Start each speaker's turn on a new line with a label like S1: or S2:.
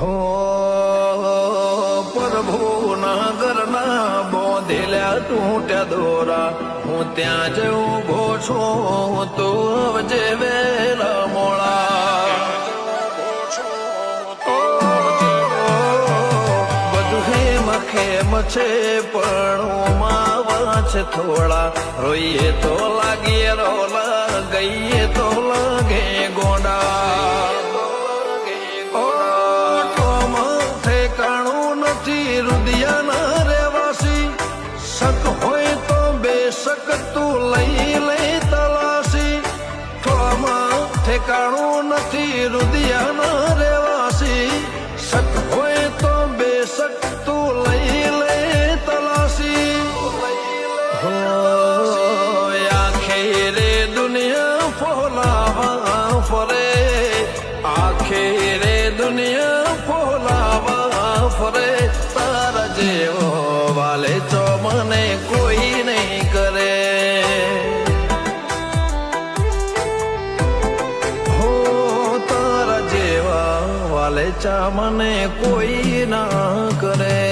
S1: હો પ્રભુના ઘરના બોધેલા તૂટ્યા દોરા. હું ત્યાં જ ઊભો છું, તો જે વેલા મોળા બધું હેમ ખેમ છે, પણ માવા છે થોડા. રોઈએ તો લાગીએ, રોલા ગઈએ તો લાગે ગોંડા. લઈ લે તલાસી ઠોમાં ઠેકાણું નથી રુદિયાના રહેવાસી શક હોય તો બેશક તું લઈ લે તલાસી હો આખે રે દુનિયા ફોલાવા ફરે આખે રે દુનિયા ફોલાવા ફરે તારા જેવો ચા મને કોઈ ના કરે.